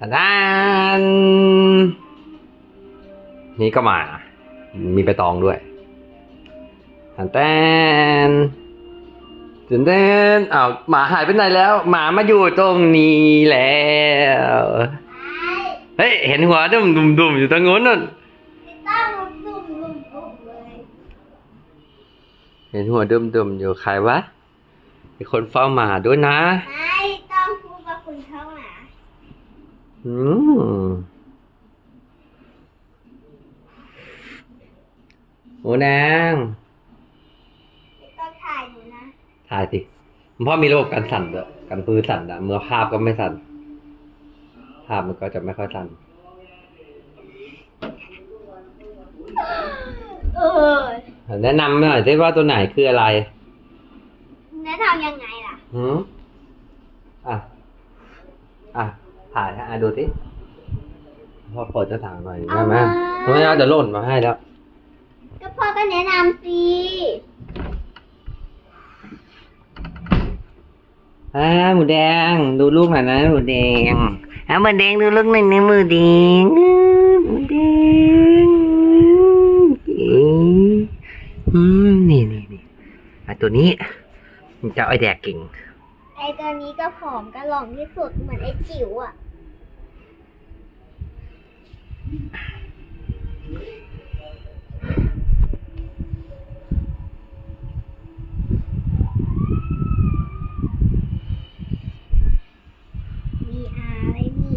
ตาดานนี่ก็มา มีใบตองด้วยตันแตนตันแตนอ้าวหมาหายไปไหนแล้ว หมามาอยู่ตรงนี้แล้ว เฮ้ย เห็นหัวดุมดุมดุมอยู่ตรงโน้นนู่นเห็นหัวดุมดุมอยู่ใครวะมีคนเฝ้าหมาด้วยนะไม่ต้องพูดว่าคุณเข้าหา อืมโอ้นางไม่ต้องถ่ายอยู่นะ ถ่ายสิพ่อมีระบบกันสั่นด้วยกันปืนสั่นอะเมื่อภาพก็ไม่สั่น ภาพมันก็จะไม่ค่อยสั่น เออ แนะนำหน่อยได้ว่าตัวไหนคืออะไรแนะนำยังไงล่ะ หืมอะ อะ ถ่ายให้อะดูสิพ่อเปิดหน้าต่างหน่อยได้ไหมไม่เอาเดี๋ยวหล่นมาให้แล้ว ก็พ่อก็แนะนำสิอ่าหมูแดง ดูลูกหน่อยนะหมูแดงอ่าหมูแดงดูลูกหน่อยนะหมูแดงอื้อหมูแดงอืมนี่นี่นี่อะตัวนี้มันจะเอาไอแดกเก่ง ไอตัวนี้ก็ผอมก็หล่องที่สุดเหมือนไอจิ๋วอะ VR ไม่มี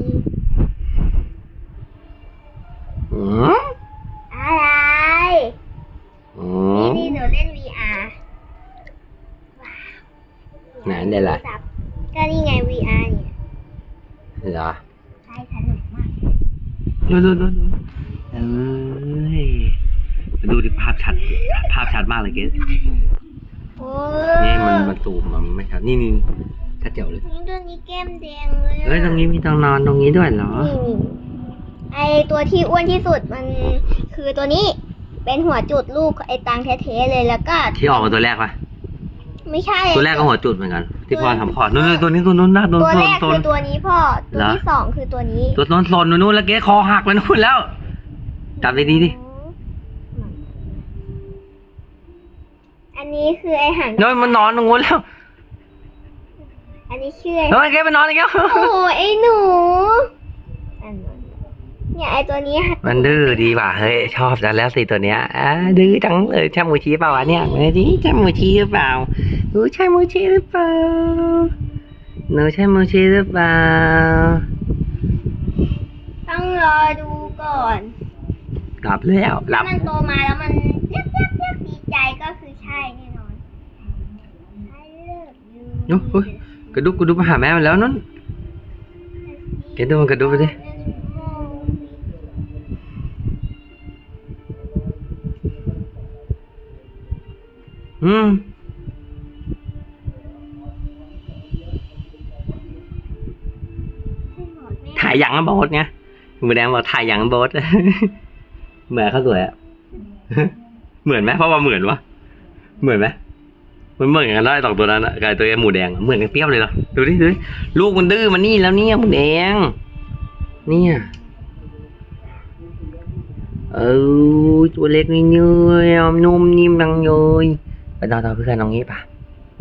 อืม อะไร อื นี่ ม นี่หนูเล่น VR ไหนเดี๋ยวล่ะ ก็นี่ไง VR เนี่ย เหรอ ใช่สนุกมาก ดูดูดูดูเอ้ยดูดิภาพชัด ภาพชัดมากเลยเกสโอ้นี่มันมันซูมมันไม่ชัด นี่นี่ชัดเจ๋วเลย นี่ตัวนี้แก้มแดงเลยอะเอ้ยตรงนี้มีตรงนอนตรงนี้ด้วยเหรอ นี่นี่ไอตัวที่อ้วนที่สุดมันคือตัวนี้ เป็นหัวจุดลูกไอตังแท้ๆเลยแล้วก็ที่ออกมาตัวแรกปะ ไม่ใช่ตัวแรกก็หัวจุดเหมือนกัน ที่พ่อทำคลอดนู่นๆตัวนี้ตัวนู้นหน้าตัวตัวโซแรนกโซคืนอตัวนี้พ่อ ตัวเหรอที่สองคือตัวนี้ ตัวโซนโซนนู่นๆแล้วเกสคอหักไปนู่นแล้วจับดีๆดิอันนี้คือไอหางเฮ้ยมันนอนตรงนู้นแล้ว อันนี้ชื่อไอเฮ้ยเกสมันนอนอีกแล้วโอ้โหไอหนูอันนั้น เนี่ยไอตัวนี้มันดื้อดีว่ะเฮ้ยชอบจังแล้วสิตัวเนี้ยอ่าดื้อจังเลยใช่มูชีเปล่าวะเนี่ยเฮ้ยใช่มูชีหรือเปล่าหนูใช่มูชีหรือเปล่าหนูใช่มูชีหรือเปล่าต้องรอดูก่อนหลับแล้วหลัถ้าบมันโตมาแล้วมันเรียบเรียบเรียบดีใจก็คือใช่แน่นอน I love you โอ้โหกระดุกกระดุกมาหาแม่มันแล้วนั่นเกดดูมันกระดุกไปดิ อืมถ่ายอย่างกับโบสไงมือแดงบอกถ่ายอย่างกับโบสเหมือนเขาสวยอะเหมือนไหมเพราะว่าเหมือนวะเหมือนไหมมันเหมือนกันได้สองตัวนั้นอะกับไอ้ตัวไอ้หมูแดงอะเหมือนกันเปรี้ยวเลยเหรอดูดิดูดิลูกมันดื้อมันนี่แล้วเนี่ยหมูแดง เนี่ยเออตัวเล็กนี่เนื้อนุ่มนิ่มดังเลย ไปนอนกับเพื่อนตรงนี้ปะ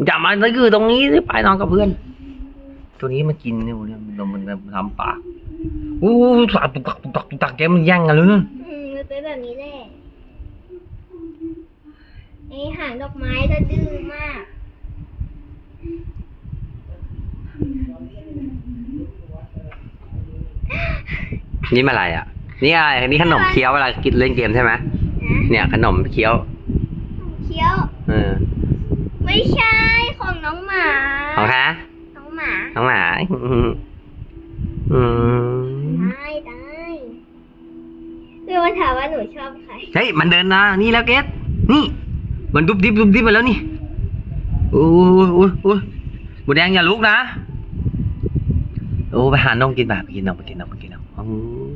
อย่ามาตะคือตรงนี้สิไปนอนกับเพื่อน ตัวนี้มันกินเนี่ยเนี่ยมันมันมันทำปากอู้ตักตุกตักตุกตักตุกตักแกมันแย่งกันเลยนู่นอืมมันเป็นแบบนี้แหละไอหางดอกไม้ก็ดื้อมาก นี่มาอะไรอะ นี่อะไรนี่ขนมเคี้ยวเวลากินเล่นเกมใช่ไหมนะเนี่ยขนมเคี้ยว เคี้ยว เออไม่ใช่ของน้องหมาของคะน้องหมาน้องหมาอืมอืมได้ได้คือมันถามว่าหนูชอบใครเฮ้ยมันเดินนะนี่แล้วเกสนี่ มันดุบดิบดุบดิบไปแล้วนี่โอ้ยโอ้ยโอ้ยหมูแดงอย่าลุกนะโอ้ไปหานมกินแบบไปกินนมไปกินนมไปกินนมโอ้ย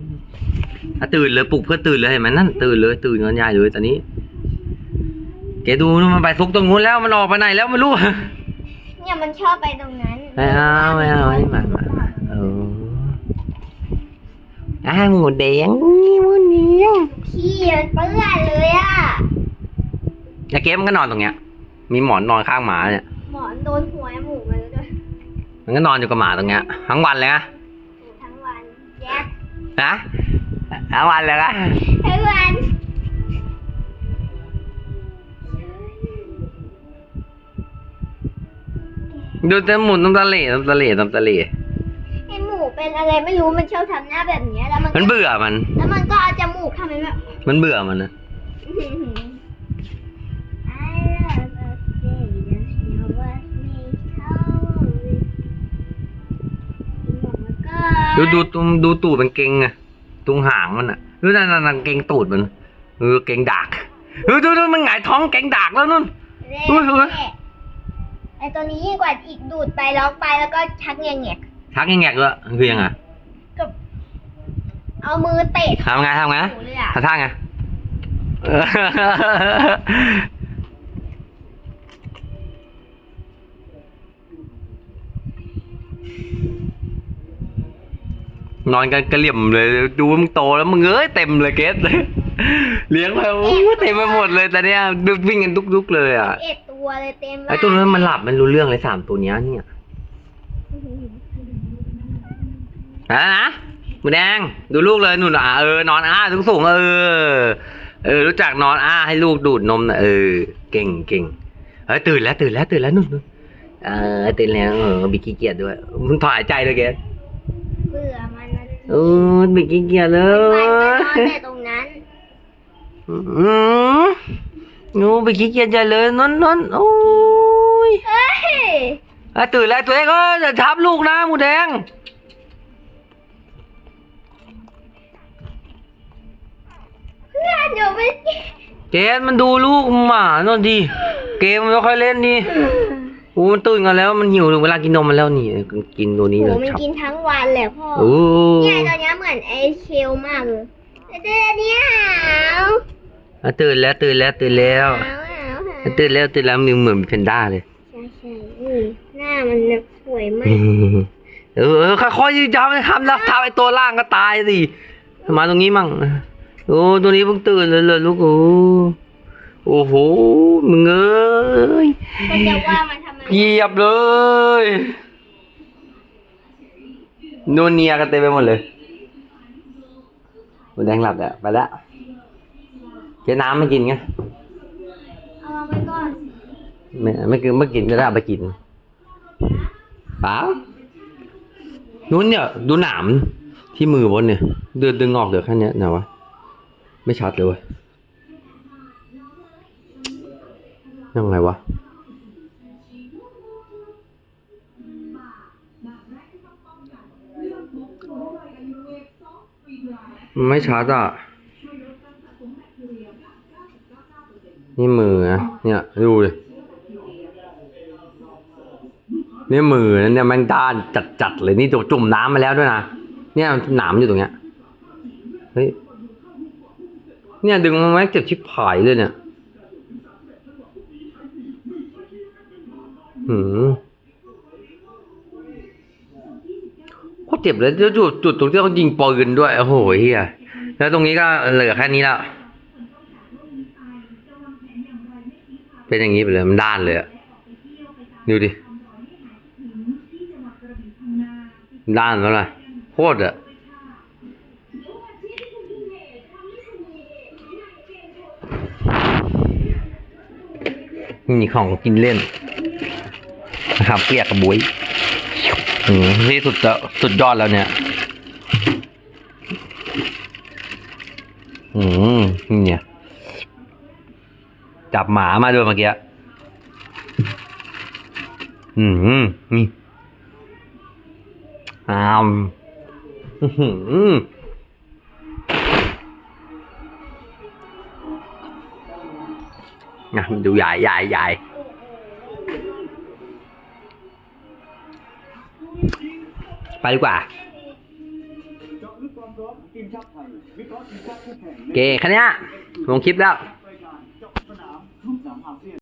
ถ้าตื่นเลยปลุกเพื่อตื่นเลยเห็นไหมนั่นตื่นเลยตื่นกันใหญ่เลยตอนนี้ เกดูนู่นมันไปซุกตรงนู้นแล้วมันออกไปไหนแล้วไม่รู้ เนี่ยมันชอบไปตรงนั้นไม่เอาไม่เอาไม่มามามาเอออ่าหมูแดงนี่หมูแดงพี่มันเปื้อนเลยอะแล้วเกมมันก็นอนตรงเนี้ย มีหมอนนอนข้างหมาเนี่ยหมอนโดนหัวหมูมาแล้วด้วยมันก็นอนอยู่กับหมาตรงเนี้ยทั้งวันเลยนะทั้งวันแจ๊คนะทั้งวันเลยนะทั้งวัน ดูแต่หมุนน้ำตาเหล่น้ำตาเหล่น้ำตาเหล่ไอหมูเป็นอะไรไม่รู้มันชอบทำหน้าแบบเนี้ยแล้วมันก็มันเบื่อมัน แล้วมันก็เอาจมูกทำเป็นแบบ มันเบื่อมันนะดูดูดูดูตูดมันเก่งอะตรงหางมันอะดูนั่นนั่นนั่นเก่งตูดมันเออเก่งดากดูดูดูมันหงายท้องเก่งดากแล้วนู่นอุ๊ยอุ๊ย ไอตัวนี้ยิ่งกว่าอีกดูดไปล็อกไปแล้วก็ชักแงงกชักแงกๆด้วยคือยังไงเอามือเตะทำไงทำไงหนูเลยอะท่าทางไงเออนอนกันกระเหลี่ยมเลย ดูว่ามึงโตแล้วมึงเอ้ยเต็มเลยเกสเลี้ยงไปโอ้ยเต็มไปหมดเลยแต่เนี้ยดูวิ่งกันดุกๆเลยอะ เอ็ด ตัวเลยเต็มไอ้ตัวนั้นมันหลับมันรู้เรื่องเลยสามตัวเนี้ยเนี่ยอะนะหมูแดงดูลูกเลยหนุนอะเออนอนอ้าสูงสูงๆเออ เออ รู้จักนอนอ้าให้ลูกดูดนมนะเออ เก่งเก่งเฮ้ยตื่นแล้วตื่นแล้วตื่นแล้วนุ่นนุ่นเออตื่นแล้วเออบิกขี้เกียจด้วยมึงถอนหายใจเลยแกเบื่อมันนะเออบิกขี้เกียจเลมันไปนอนยแต่ตรงนั้น อืมห นูบิกขี้เกียจใหญ่เลยนนนนโอ้ยเฮ้ยเอ้ยตื่นแล้วตัวเองก็จะทับลูกนะหมูแดง เพื่อนอยู่ไม่เกมมันดูลูกหมาโน่นดิเกมมันไม่ค่อยเล่นนี่โอ้มันตื่นกันแล้วมันหิวถึงเวลากินนมมันแล้วนี่กินตัวนี้โหเลยมันครับกินทั้งวันแหละพ่อโอ้ เนี่ยตัวเนี้ยเหมือนไอเคลมากเลยแต่ตัวเนี้ยหาว อะตื่นแล้วตื่นแล้วตื่นแล้วหาวหาวหาวอะตื่นแล้วตื่นแล้วมึงเหมือนเพนด้าเลยใช่ใช่นี่หน้ามันแบบสวยมากเออเออค่อยๆยืดยาวไปทำแล้วทำไอตัวล่างก็ตายสิมาตรงนี้มั่งโอ้ตัวนี้เพิ่งตื่นเลยเลยลูกโอ้โอ้โหมึงเอ้ยคนจะว่ามันทำไมเหยียบเลยนูนเนียกันเต็มไปหมดเลยหมันแดงหลับแล้วไปแล้ว เจ๊น้ำไม่กินไงเอามาไปก่อนไม่ไม่กินไม่กินก็ได้เอาไปกินเปล่านู้นเนี่ยดูหนามที่มือบนเนี่ยเดือดดึงออกเหลือแค่เนี้ยไหนวะไม่ชัดเลยเว้ยยังไงวะมันไม่ชัดอะ นี่มือนะเนี่ยดูดินี่มือนเนี่ยแมันด้านจัดๆเลยนี่ตัวจุ่มน้ำมาแล้วด้วยนะเนี่ยหนามอยู่ตรงเนี้ยเฮ้ยเนี่ยดึงมาแม็กเจ็บชิบหายเลยเนี่ยหืมโคตรเจ็บเลยแล้วจุดจุดตรงที่เขายิงปืนด้วยโอ้โหเฮียแล้วตรงนี้ก็เหลือแค่นี้แล้ว เป็นอย่างนี้ไปเลยมันด้านเลยอะดูดิ ด้านแล้วล่ะโคตรอะนี่ของกินเล่นนะครับเปียกกระบุยอืมที่สุดจะสุดยอดแล้วเนี่ย อืม จับหมามาด้วยเมื่อกี้อืมนี่อ้ามอื้อหือนะดูใหญ่ใหญ่ใหญ่ไปดีกว่าเกแค่นี้ลงคลิปแล้ว